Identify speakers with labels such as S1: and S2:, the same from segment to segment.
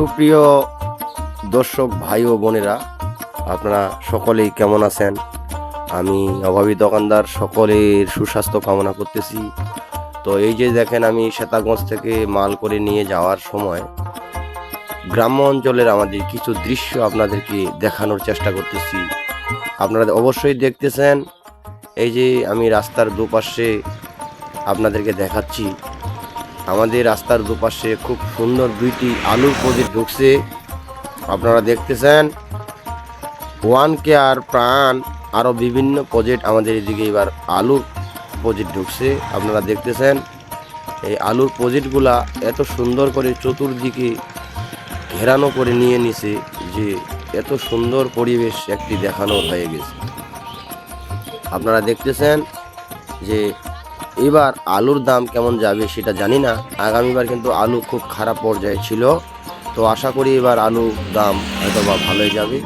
S1: সুপ্রিয় দর্শক ভাই ও বোনেরা, আপনারা সকলেই কেমন আছেন? আমি অভাবী দোকানদার, সকলের সুস্বাস্থ্য কামনা করতেছি। তো এই যে দেখেন আমি শ্বেতাগঞ্জ থেকে মাল করে নিয়ে যাওয়ার সময় গ্রাম্য অঞ্চলের আমাদের কিছু দৃশ্য আপনাদেরকে দেখানোর চেষ্টা করতেছি। আপনারা অবশ্যই দেখতেছেন, এই যে আমি রাস্তার দুপাশে আপনাদেরকে দেখাচ্ছি। আমাদের রাস্তার দুপাশে খুব সুন্দর দুইটি আলুর প্রজেক্ট ঢুকছে। আপনারা দেখতেছেন, ওয়ান কেয়ার প্রাণ আরও বিভিন্ন প্রজেক্ট আমাদের এদিকে এবার আলুর প্রজেক্ট ঢুকছে। আপনারা দেখতেছেন, এই আলুর প্রজেক্টগুলা এত সুন্দর করে চতুর্দিকে ঘেরানো করে নিয়ে নিছে যে এত সুন্দর পরিবেশ একটি দেখানো হয়ে গেছে। আপনারা দেখতেছেন যে এবার আলুর দাম কেমন যাবে সেটা জানি না। আগামীবার কিন্তু আলু খুব খারাপ পর্যায়ে ছিল। তো আশা করি এবার আলু দাম হয়তো বা ভালোই যাবে।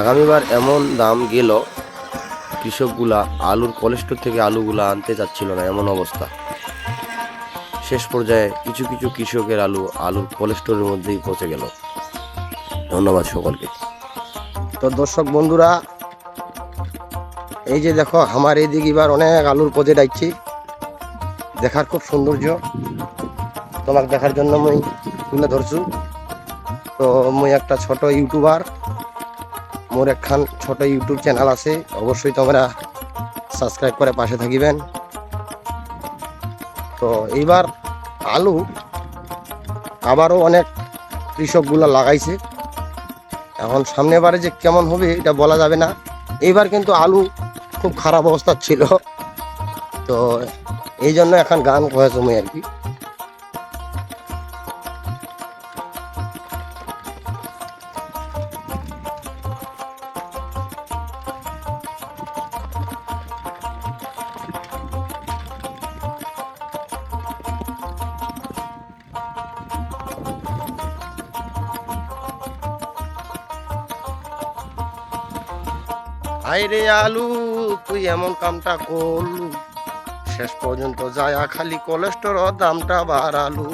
S1: আগামীবার এমন দাম গেল, কৃষকগুলা আলুর কোলেস্টোর থেকে আলুগুলা আনতে চাচ্ছিল না, এমন অবস্থা। শেষ পর্যায়ে কিছু কিছু কৃষকের আলু, আলুর কোলেস্টোরের মধ্যেই পচে গেল। ধন্যবাদ সকলকে। তো দর্শক বন্ধুরা এই যে দেখো, আমার এইদিকে এবার অনেক আলুর পদে ডাইছি দেখার খুব সৌন্দর্য। তোমাকে দেখার জন্য মুই তুলে ধরছু। তো মুই একটা ছোট ইউটিউবার, মোর একখান ছোট ইউটিউব চ্যানেল আছে, অবশ্যই তোমরা সাবস্ক্রাইব করে পাশে থাকিবেন। তো এইবার আলু আবারও অনেক কৃষকগুলো লাগাইছে। এখন সামনেবারে যে কেমন হবে, এটা বলা যাবে না। এইবার কিন্তু আলু খুব খারাপ অবস্থা ছিল। তো এই জন্য এখন গান কয়ে তুমি আর কি। আইরে আলু তুই এমন কামটা করলু। শেষ পর্যন্ত যায় খালি কোলেস্টোর দামটা বাড়ালু।